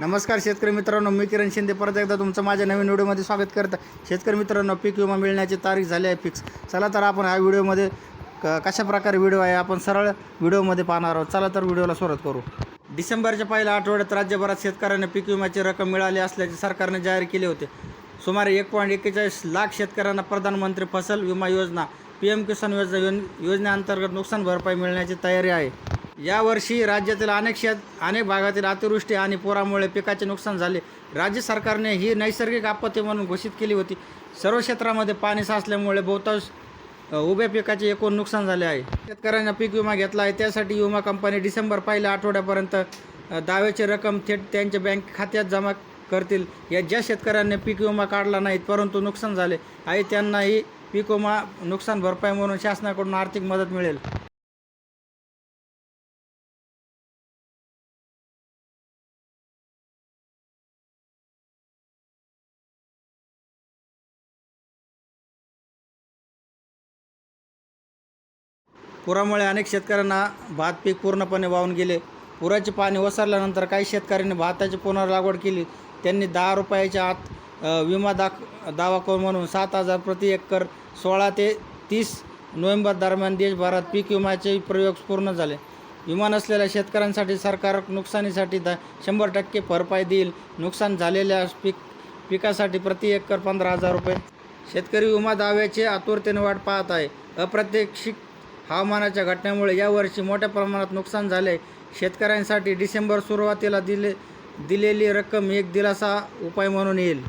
नमस्कार शेतकरी मित्रांनो मी किरण शिंदे. परत एकदा तुमचं माझ्या नवीन व्हिडिओमध्ये स्वागत करतं शेतकरी मित्रांनो पीक विमा मिळण्याची तारीख झाली आहे फिक्स. चला तर आपण ह्या व्हिडिओमध्ये क कशा प्रकारे व्हिडिओ आहे आपण सरळ व्हिडिओमध्ये पाहणार आहोत. चला तर व्हिडिओला सुरुवात करू. डिसेंबरच्या पहिल्या आठवड्यात राज्यभरात शेतकऱ्यांना पीक विम्याची रक्कम मिळाली असल्याचे सरकारने जाहीर केले होते. सुमारे एक पॉईंट एक्केचाळीस लाख शेतकऱ्यांना प्रधानमंत्री फसल विमा योजना पी एम किसान योजना योजनेअंतर्गत नुकसान भरपाई मिळण्याची तयारी आहे. यावर्षी राज्यातील अनेक शेत अनेक भागातील अतिवृष्टी आणि पुरामुळे पिकाचे नुकसान झाले. राज्य सरकारने ही नैसर्गिक आपत्ती म्हणून घोषित केली होती. सर्व क्षेत्रामध्ये पाणी साचल्यामुळे बहुतांश उभ्या पिकाचे एकूण नुकसान झाले आहे. शेतकऱ्यांना पीक विमा घेतला आहे. त्यासाठी विमा कंपनी डिसेंबर पहिल्या आठवड्यापर्यंत दाव्याची रक्कम थेट त्यांच्या बँक खात्यात जमा करतील. या ज्या शेतकऱ्यांनी पीक विमा काढला नाहीत परंतु नुकसान झाले आहे त्यांनाही पीक विमा नुकसान भरपाई म्हणून शासनाकडून आर्थिक मदत मिळेल. पुरामुळे अनेक शेतकऱ्यांना भात पीक पूर्णपणे वाहून गेले. पुराचे पाणी ओसरल्यानंतर काही शेतकऱ्यांनी भाताची पुनर्लागवड केली. त्यांनी दहा रुपयाच्या आत विमा दाख दावा करून म्हणून सात हजार प्रति एकर सोळा ते तीस नोव्हेंबर दरम्यान देशभरात पीक विम्याचे प्रयोग पूर्ण झाले. विमा नसलेल्या शेतकऱ्यांसाठी सरकार नुकसानीसाठी द शंभर टक्के भरपाई देईल. नुकसान झालेल्या पीक पिकासाठी प्रति एकर पंधरा हजार रुपये. शेतकरी विमा दाव्याचे आतुरतेने वाट पाहत आहे. अप्रत्यक्षित हवामानाच्या घटनेमुळे यावर्षी मोठ्या प्रमाणात नुकसान झाले. शेतकऱ्यांसाठी डिसेंबर सुरुवातीला दिले दिलेली रक्कम एक दिलासा उपाय म्हणून येईल.